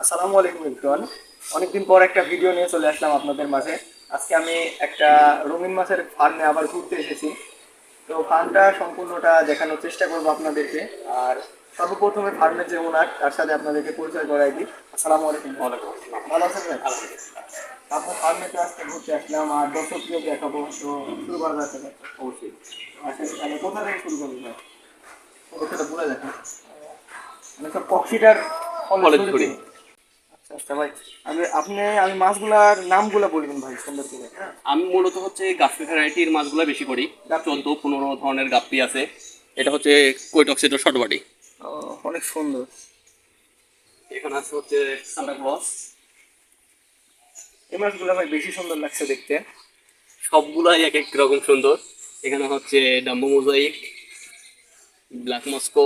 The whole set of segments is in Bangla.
আসসালামু আলাইকুম ইমরান অনেকদিন পর একটা ভিডিও নিয়ে চলে আসলাম আপনাদের মাঝে। আজকে আমি একটা রঙিন মাছের ফার্মে আবার ঘুরতে এসেছি। তো ফার্মটা সম্পূর্ণটা দেখানোর চেষ্টা করব আপনাদেরকে। আর সর্বপ্রথমে ফার্মের যে ওনার তার সাথে আপনাদেরকে পরিচয় করাই দিই। আসসালামু আলাইকুম। ওয়ালাইকুম ভালো আছেন ভাই? আপনার ফার্মে তো আজকে ঘুরতে আসলাম আর দর্শককে দেখাবো। তো শুরু করা যাচ্ছে অবশ্যই। আচ্ছা তাহলে কোথা থেকে শুরু করব ভাই? কোথাটা বলে দেখেন। মানে সব কক্সিটার কলেজ করি। আচ্ছা ভাই আমি আপনি আমি মাছগুলার নামগুলো বলবেন ভাই সুন্দর করে। আমি মূলত হচ্ছে গাপ্পি ভ্যারাইটির মাছগুলো বেশি করি। চোদ্দ পনেরো ধরনের গাপ্পি আছে। এটা হচ্ছে কৈটক্সিটো শর্টবাডি ও, অনেক সুন্দর। এখানে আছে হচ্ছে সান্টা ক্লস এই মাছগুলো ভাই বেশি সুন্দর লাগছে দেখতে। সবগুলাই এক এক রকম সুন্দর। এখানে হচ্ছে ডাম্বো মোজাইক ব্ল্যাক মস্কো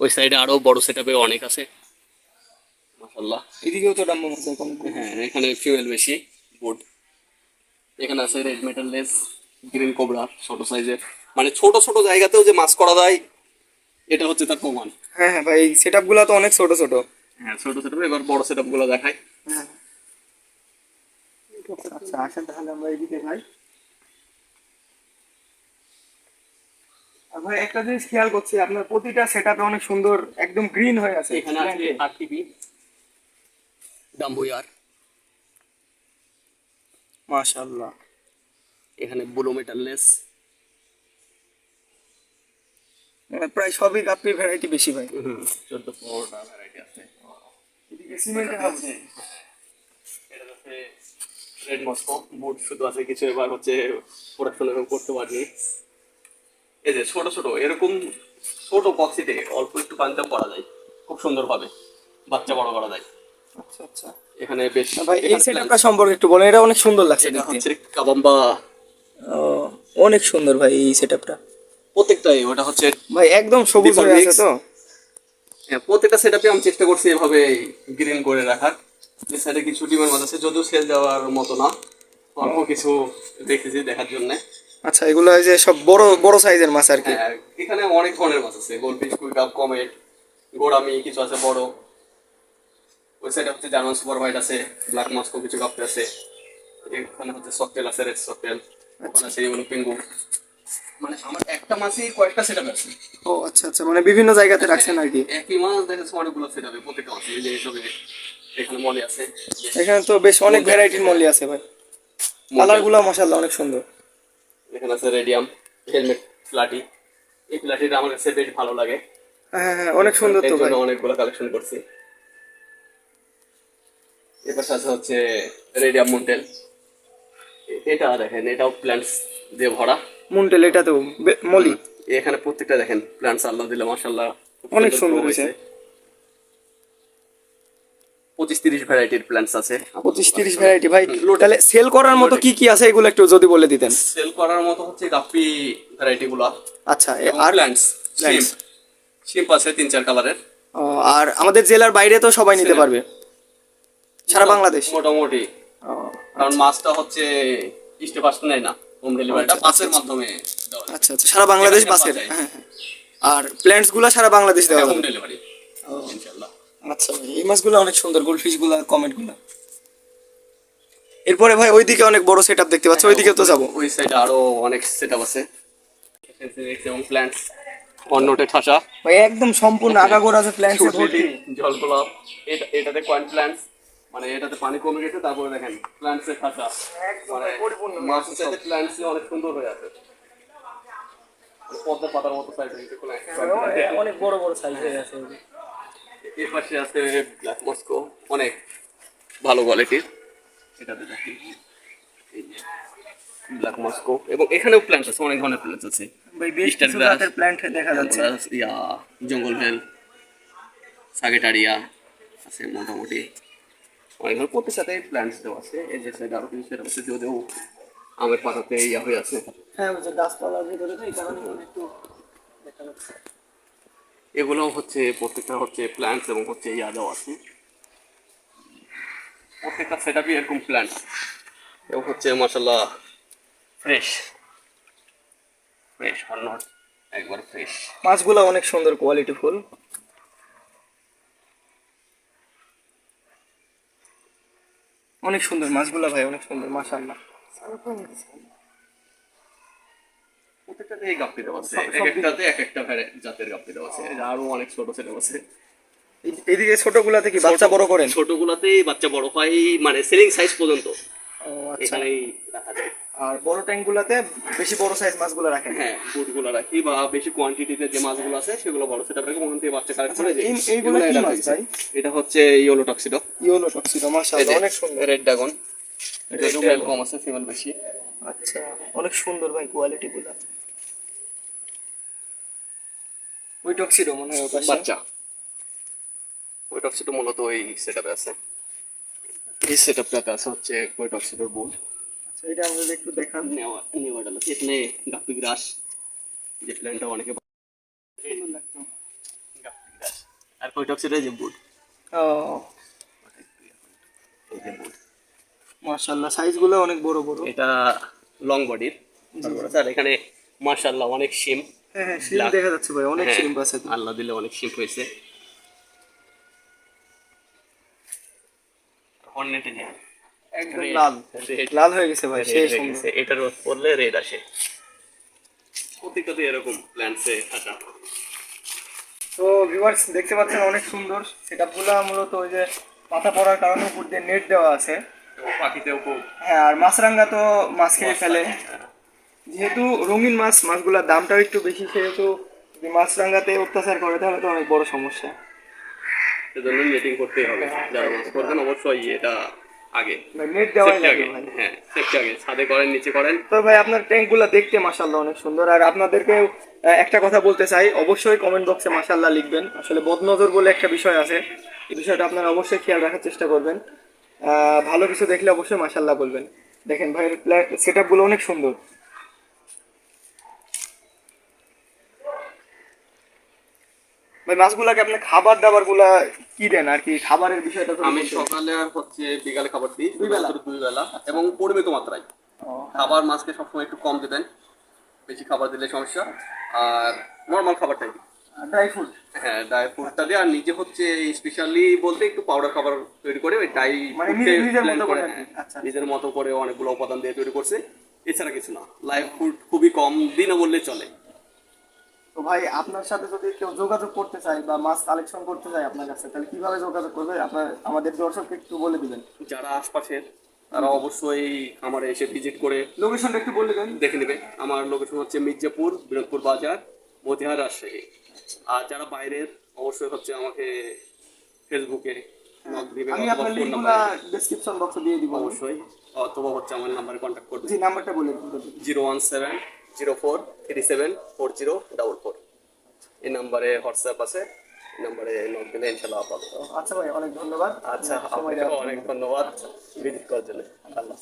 ওই সাইডে আরও বড় সেটআপে অনেক আছে। মাশাল্লাহ এদিকেও তো ডাম্বো মাছ হ্যাঁ এখানে ফিমেল বেশি গুড এখানে আছে red metal less green cobra ছোট সাইজের মানে ছোট ছোট জায়গাতেও যে মাছ করা যায় এটা হচ্ছে তার প্রমাণ। হ্যাঁ হ্যাঁ ভাই সেটগুলো তো অনেক ছোট ছোট। হ্যাঁ ছোট ছোট এবার বড় সেটআপগুলো দেখাই। হ্যাঁ। আচ্ছা আসেন তাহলে আমরা এদিকে ভাই ভাই একটা জিনিস খেয়াল করছি আপনার প্রতিটা সেটআপে অনেক সুন্দর একদম গ্রিন হয়ে আছে এখানে আছে আট টিভি ডাম্বুয়ার মাশাআল্লাহ। এখানে ব্লু মেটাল লেস মানে প্রায় সবই কাপ্পির ভ্যারাইটি বেশি ভাই। চোদ্দ পনেরোটা ভ্যারাইটি আছে। এদিকে সিমেন্টের হাউস এটা হচ্ছে রেড মস্কো বুট শুধু আছে কিছু এবার হচ্ছে প্রোডাকশন এরকম করতে পারিনি। এই যে ছোট ছোট এরকম ছোট বক্সিতে অল্প একটু পানিতেও করা যায় খুব সুন্দরভাবে বাচ্চা বড় করা যায়। আচ্ছা আচ্ছা। এখানে বেশ ভাই এই সেটআপটা সম্পর্কে একটু বলেন এটা অনেক সুন্দর লাগছে এটা হচ্ছে কাবাম্বা। অনেক সুন্দর ভাই এই সেটআপটা প্রত্যেকটাই ওটা হচ্ছে ভাই একদম সবুজ হয়ে আছে তো? হ্যাঁ, প্রত্যেকটা সেটআপে আমি চেষ্টা করছি এভাবে গ্রিন করে রাখার। এই সাইডে কিছু ডিমের মাছ আছে যদিও সেল যাওয়ার মতো না অল্প কিছু রেখেছি দেখার জন্য। আচ্ছা এগুলো এই যে সব বড় বড় সাইজের মাছ আর কি? হ্যাঁ, এখানে অনেক ধরনের মাছ আছে গোলফিশ কুইকাপ কমেট গোড়ামি কিছু আছে বড়। ওই সাইডে হচ্ছে জার্মান সুপার হোয়াইট আছে ব্ল্যাক মাস্কো কিছু কাপড় আছে। এখানে হচ্ছে সকটেল আছে রেড সকটেল ওখানে আছে এগুলো পিঙ্গু মানে আমার একটা মাছই কয়েকটা সেটআপ আছে। ও আচ্ছা আচ্ছা মানে বিভিন্ন জায়গাতে রাখছেন আর কি? একই মাছ দেখাচ্ছে অনেকগুলো সেটআপে প্রত্যেকটা মাছ এই যে এসবে এখানে মনে আছে। এখানে তো বেশ অনেক ভ্যারাইটির মলি আছে ভাই। কালারগুলো মাসাল্লাহ অনেক সুন্দর। এখানে আছে রেডিয়াম হেলমেট এই আমার কাছে বেশ ভালো লাগে। হ্যাঁ হ্যাঁ অনেক সুন্দর তো ভাই। অনেকগুলো কালেকশন করছি। এবার সাথে হচ্ছে রেডিয়াম মুন্টেল। এটা দেখেন এটাও প্ল্যান্টস দিয়ে ভরা। মুন্টেল এটা তো মলি। এখানে প্রত্যেকটা দেখেন প্ল্যান্টস আল্লাহ দিলে মাশাল্লাহ খুব অনেক সুন্দর হয়েছে। পঁচিশ তিরিশ ভ্যারাইটির প্ল্যান্টস আছে। পঁচিশ তিরিশ ভ্যারাইটি ভাই তাহলে সেল করার মতো কি কি আছে? এগুলো একটু যদি বলে দিতেন। সেল করার মতো হচ্ছে গাপ্পি ভ্যারাইটি গুলা। আচ্ছা আর প্ল্যান্টস। শিম্প আছে তিন চার কালারের আর আমাদের জেলার বাইরে তো সবাই নিতে পারবে। সারা বাংলাদেশ? মোটামুটি। কারণ মাছটা হচ্ছে স্টে ফার্স্ট নেয় না হোম ডেলিভারিটা বাসের মাধ্যমে আচ্ছা আচ্ছা সারা বাংলাদেশ বাসের যায়। হ্যাঁ হ্যাঁ আর প্ল্যান্টসগুলা সারা বাংলাদেশ দেওয়া হবে আচ্ছা ভাই এই মাছগুলো অনেক সুন্দর গোল্ডফিশগুলা কমেটগুলা। এরপরে ভাই ওইদিকে অনেক বড় সেটআপ দেখতে পাচ্ছ ওইদিকে তো যাব। ওই সাইডে আরও অনেক সেটআপ আছে। SSX এবং অন্যটে ঠাসা। ভাই একদম সম্পূর্ণ আগাগোড়া আছে প্ল্যান্টস ভর্তি। জল গোলাপ এটা এটাতে কয়েন প্ল্যান্টস মানে এটাতে পানি কমে গেছে তারপরে দেখেন প্ল্যান্টস এর ঠাসা মানে মাছের সাথে প্ল্যান্টস অনেক সুন্দর হয়ে আছে। পদ্মা পাতার মতো সাইজ। অনেক বড় বড় সাইজ হয়ে আছে। এর পাশে আছে ব্ল্যাক মস্কো অনেক ভালো কোয়ালিটির এটাতে দেখি ব্ল্যাক মস্কো এবং এখানেও প্ল্যান্ট আছে অনেক ধরনের প্ল্যান্ট আছে। প্ল্যান্ট দেখা যাচ্ছে। ইয়া জঙ্গল ভেল সাগেটারিয়া আছে মোটামুটি। অনেক ধরনের প্রত্যেক সাথে প্ল্যান্টস দেওয়া আছে এই যে সাইড আরও কিছু সেটা আছে যদিও আমের পাতাতে ইয়া হয়ে আছে। হ্যাঁ গাছপালার ভিতরে তো এই কারণে একটু দেখা যাচ্ছে এগুলো হচ্ছে প্রত্যেকটা হচ্ছে প্ল্যান্টস এবং হচ্ছে ইয়া দেওয়া আছে। প্রত্যেকটা সেট আপই এরকম প্ল্যান্টস এবং হচ্ছে মাসাল্লাহ ফ্রেশ ফ্রেশ অন্য একবার ফ্রেশ মাছগুলো অনেক সুন্দর কোয়ালিটি ফুল। অনেক সুন্দর মাছগুলো ভাই অনেক সুন্দর মাশাআল্লাহ। প্রত্যেকটাতে এই গাপ্পি দেওয়া আছে। এক একটাতে এক একটা জাতের গাপ্পি দেওয়া আছে। আরও অনেক ছোট ছেলে আছে। এই- এইদিকে ছোটগুলাতে কি বাচ্চা বড় করেন? ছোটগুলাতেই বাচ্চা বড় হয় মানে সেলিং সাইজ পর্যন্ত। ও আচ্ছা। রাখা যায়। আর বড় ট্যাঙ্কগুলাতে বেশি বড় সাইজ মাছগুলো রাখেন? হ্যাঁ বুটগুলো রাখি বা বেশি কোয়ান্টিটিতে যে মাছগুলো আছে সেগুলো বড় সেটা রাখি ওখান থেকে বাচ্চা কালেক্ট করে আচ্ছা, এই- এইগুলো কি মাছ ভাই? এটা হচ্ছে ইয়েলো টক্সিডো ইয়োলো টক্সিডো মাশাআল্লাহ অনেক সুন্দর। রেড ড্রাগন এটা কম আছে ফিমেল বেশি। আচ্ছা অনেক সুন্দর ভাই কোয়ালিটি গুলা ওই টক্সিডো মনে হয় বাচ্চা। ওই টক্সিডো মূলত ওই সেটআপে আছে। এই সেটআপটাতে আছে হচ্ছে ওই টক্সিডোর বুট আচ্ছা এটা যদি একটু দেখান। নেওয়া এখানে গাপ্পি গ্রাস যে প্ল্যানটা অনেকে আর ওই টক্সিডোর যে বুট ও। এই যে বুট মাশাআল্লাহ সাইজগুলো অনেক বড় বড়। এটা লং বডির স্যার এখানে মার্শাল্লাহ অনেক শিম হ্যাঁ হ্যাঁ শিম দেখা যাচ্ছে ভাই অনেক হ্যাঁ, শিম আছে। তো। আল্লাহ দিলে অনেক শিম হয়েছে। হর্নেটে যে একদম লাল। লাল হয়ে গেছে ভাই সেই হয়ে গেছে। এটা রোদ পড়লে রেড আসে। প্রত্যেকটাতে এরকম প্ল্যান্টসে থাকা। তো ভিউয়ার্স দেখতে পাচ্ছেন অনেক সুন্দর। সেটা সেটআপগুলো মূলত ওই যে মাথা পড়ার কারণে উপর দিয়ে নেট দেওয়া আছে। পাখিতেও খুব হ্যাঁ আর মাছরাঙ্গা তো মাছ খেয়ে ফেলে যেহেতু রঙিন মাছ মাছগুলোর দামটাও একটু বেশি সেহেতু যদি মাছ মাছরাঙ্গাতে অত্যাচার করে তাহলে তো অনেক বড় সমস্যা। সেজন্য নেটিং করতেই হবে। যারা মাছ করবেন অবশ্যই এটা আগে। নেট দেওয়াই আগে। হ্যাঁ সেফটি আগে। ছাদে করেন নিচে করেন। তো ভাই আপনার ট্যাঙ্কগুলো দেখতে মাশাল্লাহ অনেক সুন্দর। আর আপনাদেরকে একটা কথা বলতে চাই। অবশ্যই কমেন্ট বক্সে মাশাল্লাহ লিখবেন। আসলে বদনজর বলে একটা বিষয় আছে। এই বিষয়টা আপনারা অবশ্যই খেয়াল রাখার চেষ্টা করবেন। আহ, ভালো কিছু দেখলে অবশ্যই মাশাল্লাহ বলবেন। দেখেন ভাইয়ের সেট আপগুলো অনেক সুন্দর। ভাই মাছগুলাকে আপনি খাবার দাবারগুলা কি দেন আর কি? খাবারের বিষয়টা তো আমি সকালে আর হচ্ছে বিকালে খাবার দিই দুই বেলা? দুই বেলা এবং পরিমিত মাত্রায়। খাবার মাছকে সবসময় একটু কম দেবেন বেশি খাবার দিলে সমস্যা। আর নর্মাল খাবারটাই ড্রাই ফ্রুট হ্যাঁ ডাই ফুডটা দিয়ে আর নিজে হচ্ছে স্পেশালি বলতে একটু পাউডার খাবার তৈরি করে ওই ডাই মানে। হ্যাঁ, আচ্ছা। নিজের মতো করে অনেকগুলো উপাদান দিয়ে তৈরি করছে। এছাড়া কিছু না। লাইভ ফুড খুবই কম দিনে বললে চলে। তো ভাই আপনার সাথে যদি কেউ যোগাযোগ করতে চায় বা মাছ কালেকশন করতে চায় আপনার কাছে তাহলে কীভাবে যোগাযোগ করবে? আপনার আমাদের দর্শককে একটু বলে দিবেন। যারা আশপাশের তারা অবশ্যই আমারে এসে ভিজিট করে লোকেশনটা একটু বলে দেন। দেখে নেবে। আমার লোকেশন হচ্ছে মির্জাপুর বিনোদপুর বাজার মতিহার রাজশাহী। আর যারা বাইরের অবশ্যই হচ্ছে আমাকে ফেসবুকে দিবে আমি আপনার লিঙ্কগুলো ডেসক্রিপশন বক্সে দিয়ে দিব। অবশ্যই। অথবা হচ্ছে আমার নাম্বারে কন্ট্যাক্ট করবে জি নাম্বারটা বলে দিন। Zero one seven zero four three seven four zero double four. এই নাম্বারে হোয়াটসঅ্যাপ আছে এই নাম্বারে নক দিলে ইনশাল্লাহ পাবো। আচ্ছা ভাই অনেক ধন্যবাদ। আচ্ছা আপনাকে অনেক ধন্যবাদ। ভিজিট করার জন্য। আল্লাহ।